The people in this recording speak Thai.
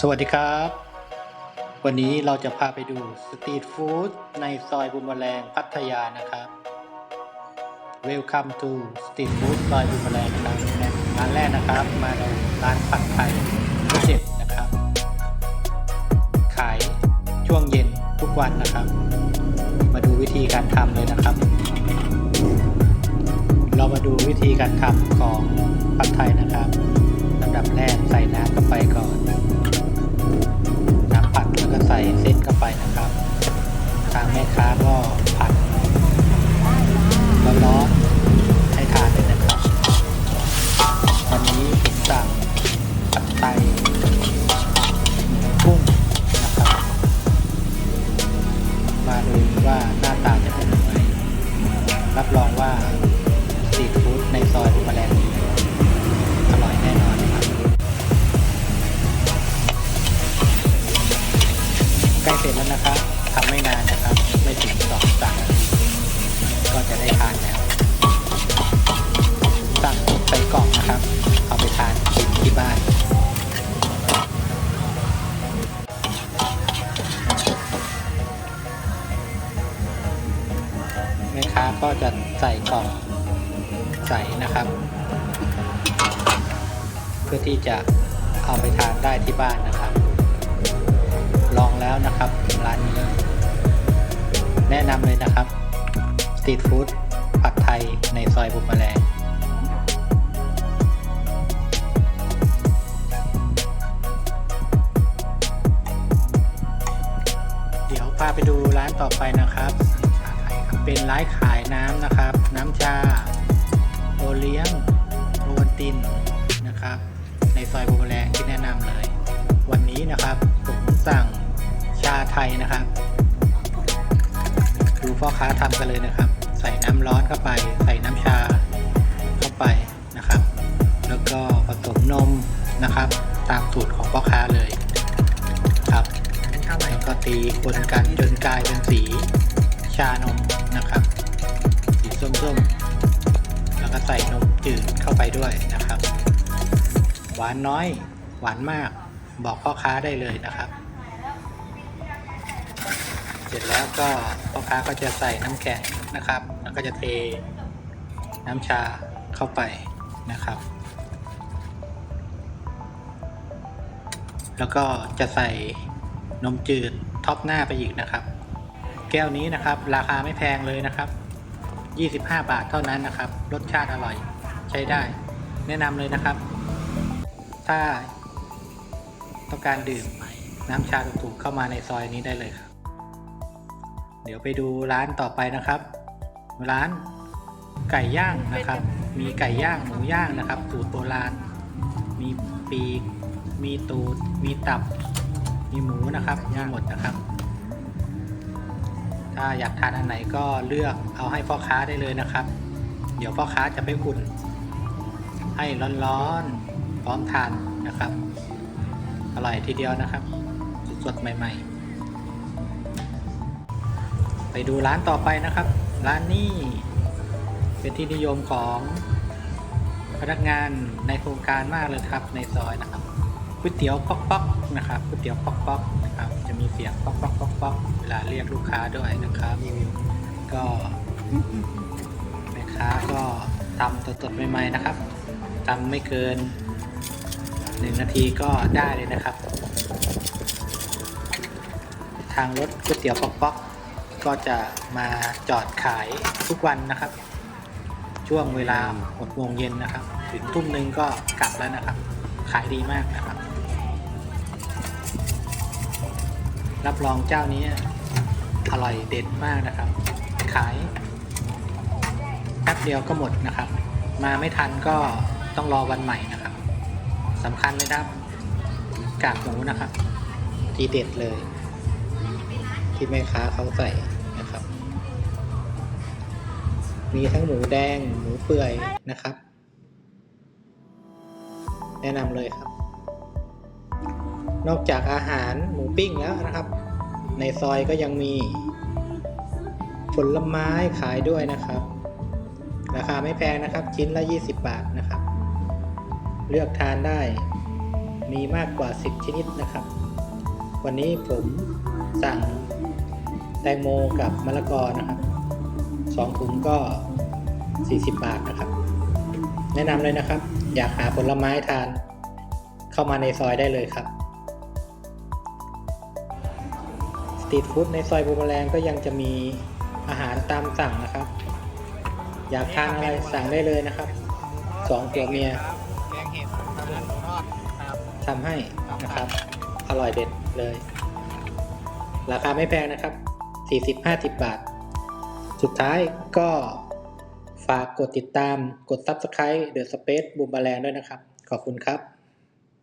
สวัสดีครับ วันนี้เราจะพาไปดูสตรีทฟู้ดในซอยบุมแมลงพัทยานะครับ Welcome to สตรีทฟู้ดซอยบุมแมลงนะครับร้านแรกนะครับ มาดูร้านผัดไทยรสเด็ดนะครับ ขายช่วงเย็นทุกวันนะครับ มาดูวิธีการทำเลยนะครับ เรามาดูวิธีการทำของผัดไทยนะครับลำดับแรกใส่น้ำเข้าไปก่อนน้ นี้ผมสั่งผัดไทยหมูกุ้งนะครับ มาดูว่าหน้าตาจะเป็นยังไงรับรองว่าสีฟู้ดในซอยบุมแลงนี้อร่อยแน่นอนครับ ใกล้เสร็จแล้วนะครับทำไม่ ก็จะใส่กล่องใส่นะครับ เพื่อที่จะเอาไปทานได้ที่บ้านนะครับ ลองแล้วนะครับร้านนี้ แนะนำเลยนะครับสตรีทฟู้ดผัดไทยในซอยบุมแมลงเดี๋ยวพาไปดูร้านต่อไปนะครับ เป็นร้านขายน้ำนะครับ น้ำชาโอเลี้ยงโอวันตินนะครับ ในซอยบุมแมลงที่แนะนำเลย วันนี้นะครับผมสั่งชาไทยนะครับดูพ่อค้าทำกันเลยนะครับ ใส่น้ำร้อนเข้าไป ใส่น้ำานน้อย หวานมาก บอกพ่อค้าได้เลยนะครับ เสร็จแล้วก็พ่อค้าก็จะใส่น้ำแข็งนะครับ แล้วก็จะเทน้ำชาเข้าไปนะครับ แล้วก็จะใส่นมจืดท็อปหน้าไปอีกนะครับ แก้วนี้นะครับ ราคาไม่แพงเลยนะครับ 25 บาทเท่านั้นนะครับ รสชาติอร่อยใช้ได้ แนะนำเลยนะครับ ถ้าต้องการดื่มน้ำชาถูกๆเข้ามาในซอยนี้ได้เลยครับ เดี๋ยวไปดูร้านต่อไปนะครับ ร้านไก่ย่างนะครับ มีไก่ย่างหมูย่างนะครับสูตรโบราณ มีปีก มีตูด มีตับ มีหมูนะครับมีหมดนะครับ ถ้าอยากทานอันไหนก็เลือกเอาให้พ่อค้าได้เลยนะครับ เดี๋ยวพ่อค้าจะไปอุ่น ให้ร้อนๆ พร้อมทานนะครับ อร่อยทีเดียวนะครับ สดๆใหม่ ๆ ไปดูร้านต่อไปนะครับ ร้านนี้เป็นที่นิยมของพนักงานในโครงการมากเลยครับในซอยนะครับก๋วยเตี๋ยวป๊อกป๊อกนะครับก๋วยเตี๋ยวป๊อกป๊อกนะครับจะมีเสียงป๊อกป๊อกป๊อกป๊อกเวลาเรียกลูกค้าด้วยนะครับมีวิวก็แม่ค้าก็ตำสดๆใหม่ๆนะครับตำไม่เกิน หนึ่งนาทีก็ได้เลยนะครับ ทางรถก๋วยเตี๋ยวป๊อกป๊อกก็จะมาจอดขายทุกวันนะครับ ช่วงเวลา6โมงเย็นนะครับ ถึงทุ่มหนึ่งก็กลับแล้วนะครับ ขายดีมากนะครับ รับรองเจ้านี้อร่อยเด็ดมากนะครับ ขายแป๊บเดียวก็หมดนะครับ มาไม่ทันก็ต้องรอวันใหม่นะครับ สำคัญเลยครับ กากหมูนะครับ ทีเด็ดเลย ที่แม่ค้าเขาใส่นะครับ มีทั้งหมูแดงหมูเปื่อยนะครับ แนะนำเลยครับ นอกจากอาหารหมูปิ้งแล้วนะครับ ในซอยก็ยังมีผลไม้ขายด้วยนะครับ ราคาไม่แพงนะครับ ชิ้นละ 20 บาทนะครับ เลือกทานได้ มีมากกว่า 10 ชนิดนะครับ วันนี้ผมสั่งแตงโมกับมะละกอนะครับสองถุงก็ 40 บาทนะครับ แนะนำเลยนะครับ อยากหาผลไม้ทานเข้ามาในซอยได้เลยครับสตรีทฟู้ดในซอยบูมแมลงก็ยังจะมีอาหารตามสั่งนะครับ อยากทานอะไรสั่งได้เลยนะครับสองผัวเมีย ทำให้นะครับ อร่อยเด็ดเลย ราคาไม่แพงนะครับ 40-50 บาท สุดท้ายก็ฝากกดติดตามกด Subscribe The Space บูมแมลงด้วยนะครับ ขอบคุณครับ